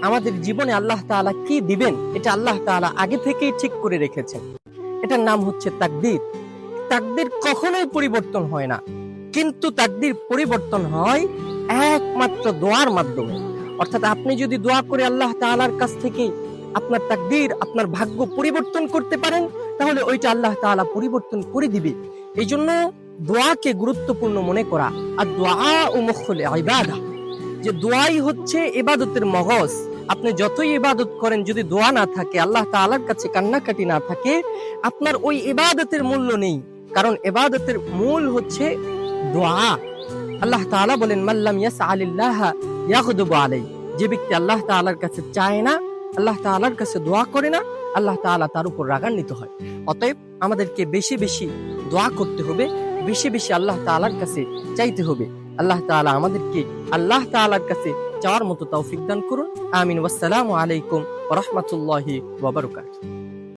আমাদের জীবনে আল্লাহ তাআলা কি দিবেন, এটা আল্লাহ তাআলা আগে থেকেই ঠিক করে রেখেছেন। এটার নাম হচ্ছে তাকদির। তাকদির কখনোই পরিবর্তন হয় না। কিন্তু তাকদির পরিবর্তন হয় একমাত্র দোয়ার মাধ্যমে। অর্থাৎ আপনি যদি দোয়া করে আল্লাহ তাআলার কাছ থেকে আপনার তাকদীর, আপনার ভাগ্য পরিবর্তন করতে পারেন, তাহলে ওইটা আল্লাহ তাআলা পরিবর্তন করে দিবে। এই জন্য দোয়াকে গুরুত্বপূর্ণ মনে করা আর দোয়া ও মুখলে ইবাদা। যে দোয়াই হচ্ছে ইবাদতের মগজ। আপনি যতই ইবাদত করেন, যদি দোয়া না থাকে, আল্লাহ তাআলার কাছে কান্নাকাটি না থাকে, আপনার ওই ইবাদতের মূল্য নেই। কারণ ইবাদতের মূল হচ্ছে দোয়া। আল্লাহ তাআলা বলেন মাল্লাম ইয়াসআলিল্লাহ ইয়াগদুবু আলাই যে ব্যক্তি আল্লাহ তাআলার কাছে চায় না আল্লাহ তালার কাছে দোয়া করে না, আল্লাহ তালা তার উপর রাগান্বিত হয়। অতএব আমাদেরকে বেশি বেশি দোয়া করতে হবে, বেশি বেশি আল্লাহ তালার কাছে চাইতে হবে। আল্লাহ তালা আমাদেরকে আল্লাহ তালার কাছে চাওয়ার মতো তাও দান করুন। আমিন। ওয়াসালাম আলাইকুম রহমতুল্লাহ